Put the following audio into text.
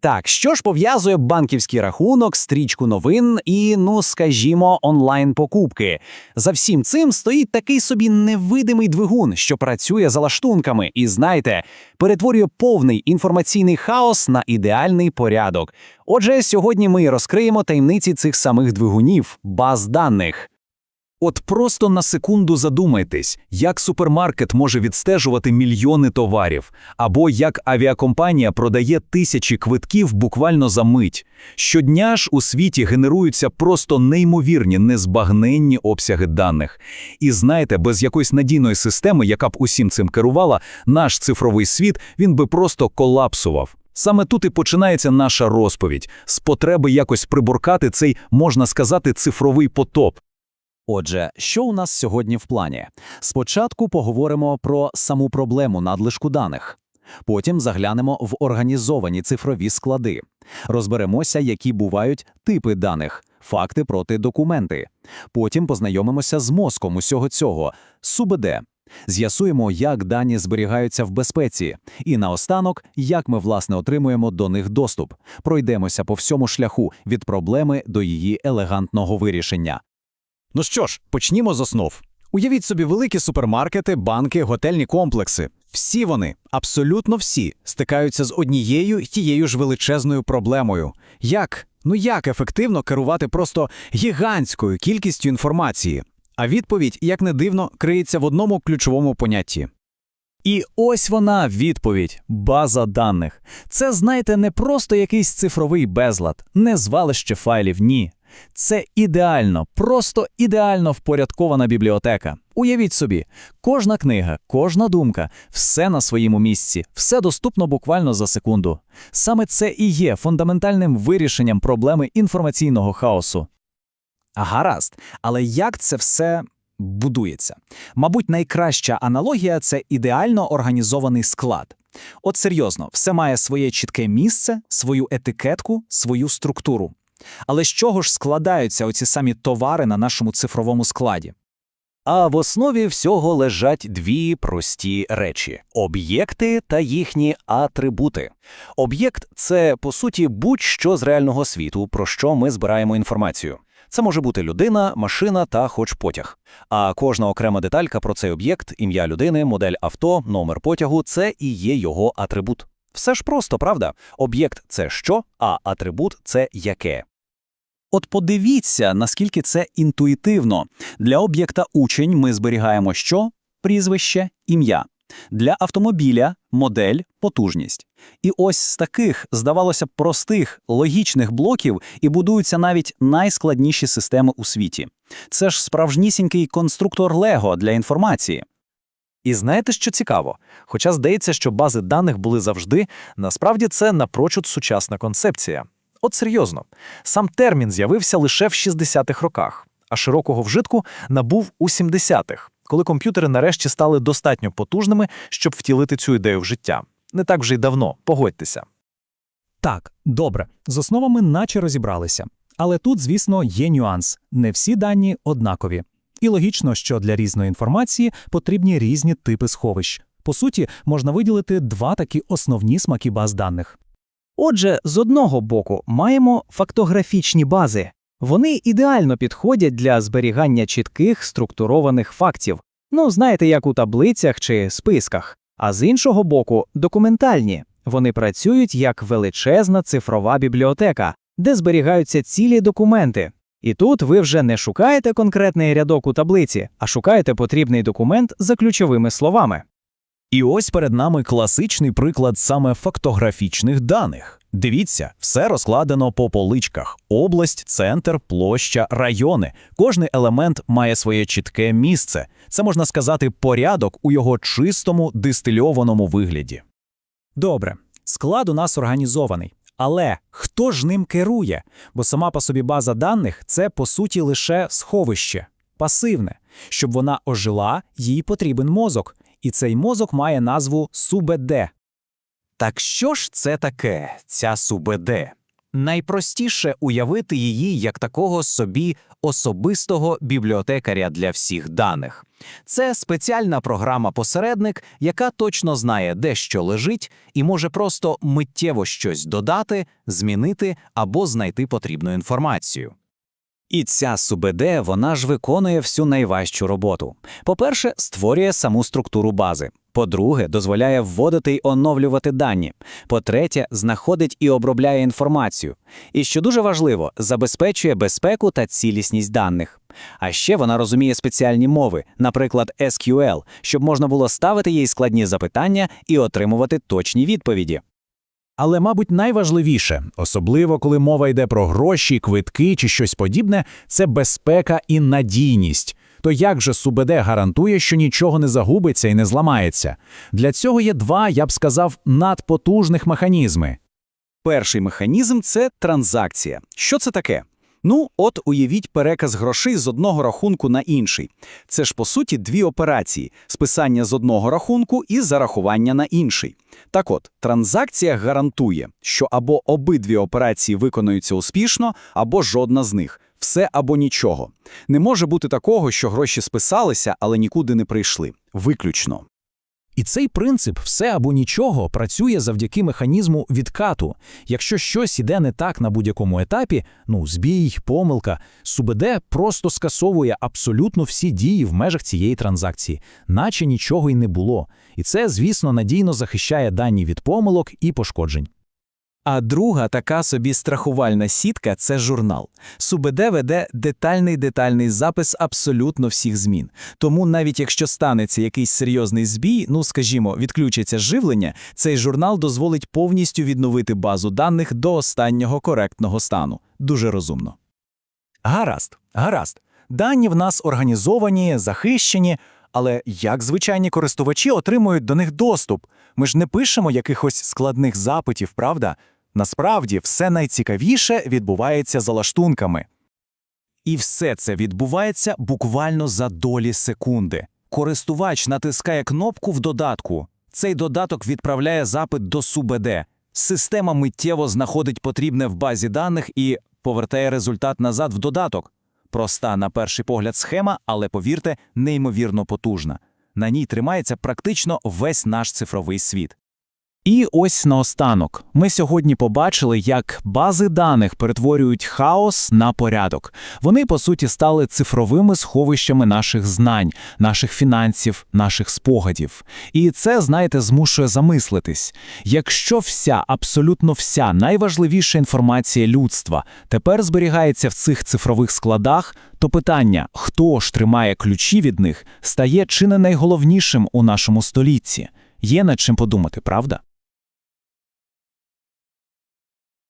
Так, що ж пов'язує банківський рахунок, стрічку новин і, ну скажімо, онлайн-покупки? За всім цим стоїть такий собі невидимий двигун, що працює за лаштунками, і знаєте, перетворює повний інформаційний хаос на ідеальний порядок. Отже, сьогодні ми розкриємо таємниці цих самих двигунів, баз даних. От просто на секунду задумайтесь, як супермаркет може відстежувати мільйони товарів, або як авіакомпанія продає тисячі квитків буквально за мить. Щодня ж у світі генеруються просто неймовірні, незбагненні обсяги даних. І знаєте, без якоїсь надійної системи, яка б усім цим керувала, наш цифровий світ він би просто колапсував. Саме тут і починається наша розповідь з потреби якось приборкати цей, можна сказати, цифровий потоп. Отже, що у нас сьогодні в плані? Спочатку поговоримо про саму проблему надлишку даних. Потім заглянемо в організовані цифрові склади. Розберемося, які бувають типи даних, факти проти документи. Потім познайомимося з мозком усього цього, СУБД. З'ясуємо, як дані зберігаються в безпеці, і наостанок, як ми власне отримуємо до них доступ. Пройдемося по всьому шляху від проблеми до її елегантного вирішення. Ну що ж, почнімо з основ. Уявіть собі великі супермаркети, банки, готельні комплекси. Всі вони, абсолютно всі, стикаються з однією тією ж величезною проблемою. Як? Ну як ефективно керувати просто гігантською кількістю інформації? А відповідь, як не дивно, криється в одному ключовому понятті. І ось вона відповідь база даних. Це, знаєте, не просто якийсь цифровий безлад, не звалище файлів, ні. Це ідеально, просто ідеально впорядкована бібліотека. Уявіть собі, кожна книга, кожна думка, все на своєму місці, все доступно буквально за секунду. Саме це і є фундаментальним вирішенням проблеми інформаційного хаосу. Гаразд, але як це все будується? Мабуть, найкраща аналогія це ідеально організований склад. От серйозно, все має своє чітке місце, свою етикетку, свою структуру. Але з чого ж складаються оці самі товари на нашому цифровому складі? А в основі всього лежать дві прості речі: об'єкти та їхні атрибути. Об'єкт це, по суті, будь-що з реального світу, про що ми збираємо інформацію. Це може бути людина, машина та хоч потяг. А кожна окрема деталька про цей об'єкт, ім'я людини, модель авто, номер потягу це і є його атрибут. Все ж просто, правда? Об'єкт це що, а атрибут це яке. От подивіться, наскільки це інтуїтивно. Для об'єкта учень ми зберігаємо що? Прізвище, ім'я. Для автомобіля модель, потужність. І ось з таких, здавалося б, простих, логічних блоків і будуються навіть найскладніші системи у світі. Це ж справжнісінький конструктор Лего для інформації. І знаєте, що цікаво? Хоча здається, що бази даних були завжди, насправді це напрочуд сучасна концепція. От серйозно, сам термін з'явився лише в 60-х роках, а широкого вжитку набув у 70-х, коли комп'ютери нарешті стали достатньо потужними, щоб втілити цю ідею в життя. Не так вже й давно, погодьтеся. Так, добре, з основами наче розібралися. Але тут, звісно, є нюанс: не всі дані однакові. І логічно, що для різної інформації потрібні різні типи сховищ. По суті, можна виділити два такі основні смаки баз даних. Отже, з одного боку маємо фактографічні бази. Вони ідеально підходять для зберігання чітких структурованих фактів. Ну, знаєте, як у таблицях чи списках. А з іншого боку, документальні. Вони працюють як величезна цифрова бібліотека, де зберігаються цілі документи. І тут ви вже не шукаєте конкретний рядок у таблиці, а шукаєте потрібний документ за ключовими словами. І ось перед нами класичний приклад саме фактографічних даних. Дивіться, все розкладено по поличках: область, центр, площа, райони. Кожний елемент має своє чітке місце. Це можна сказати порядок у його чистому дистильованому вигляді. Добре, склад у нас організований. Але хто ж ним керує? Бо сама по собі база даних це по суті лише сховище, пасивне. Щоб вона ожила, їй потрібен мозок, і цей мозок має назву СУБД. Так що ж це таке, ця СУБД? Найпростіше уявити її як такого собі особистого бібліотекаря для всіх даних. Це спеціальна програма-посередник, яка точно знає, де що лежить, і може просто миттєво щось додати, змінити або знайти потрібну інформацію. І ця СУБД, вона ж виконує всю найважчу роботу. По-перше, створює саму структуру бази. По-друге, дозволяє вводити й оновлювати дані. По-третє, знаходить і обробляє інформацію. І що дуже важливо, забезпечує безпеку та цілісність даних. А ще вона розуміє спеціальні мови, наприклад, SQL, щоб можна було ставити їй складні запитання і отримувати точні відповіді. Але, мабуть, найважливіше, особливо коли мова йде про гроші, квитки чи щось подібне, це безпека і надійність. То як же СУБД гарантує, що нічого не загубиться і не зламається? Для цього є два, я б сказав, надпотужних механізми. Перший механізм це транзакція. Що це таке? Ну, от уявіть переказ грошей з одного рахунку на інший. Це ж по суті дві операції: списання з одного рахунку і зарахування на інший. Так от, транзакція гарантує, що або обидві операції виконуються успішно, або жодна з них. Все або нічого. Не може бути такого, що гроші списалися, але нікуди не прийшли. Виключно. І цей принцип все або нічого працює завдяки механізму відкату. Якщо щось іде не так на будь-якому етапі, ну збій, помилка, СУБД просто скасовує абсолютно всі дії в межах цієї транзакції, наче нічого й не було. І це, звісно, надійно захищає дані від помилок і пошкоджень. А друга така собі страхувальна сітка це журнал. СУБД веде детальний детальний запис абсолютно всіх змін. Тому навіть якщо станеться якийсь серйозний збій, ну скажімо, відключиться живлення, цей журнал дозволить повністю відновити базу даних до останнього коректного стану. Дуже розумно. Гаразд, гаразд. Дані в нас організовані, захищені, але як звичайні користувачі отримують до них доступ? Ми ж не пишемо якихось складних запитів, правда? Насправді, все найцікавіше відбувається за лаштунками. І все це відбувається буквально за долі секунди. Користувач натискає кнопку в додатку. Цей додаток відправляє запит до СУБД. Система миттєво знаходить потрібне в базі даних і повертає результат назад в додаток. Проста, на перший погляд, схема, але повірте, неймовірно потужна. На ній тримається практично весь наш цифровий світ. І ось наостанок. Ми сьогодні побачили, як бази даних перетворюють хаос на порядок. Вони, по суті, стали цифровими сховищами наших знань, наших фінансів, наших спогадів. І це, знаєте, змушує замислитись. Якщо вся, абсолютно вся найважливіша інформація людства тепер зберігається в цих цифрових складах, то питання, хто ж тримає ключі від них, стає чи не найголовнішим у нашому столітті. Є над чим подумати, правда?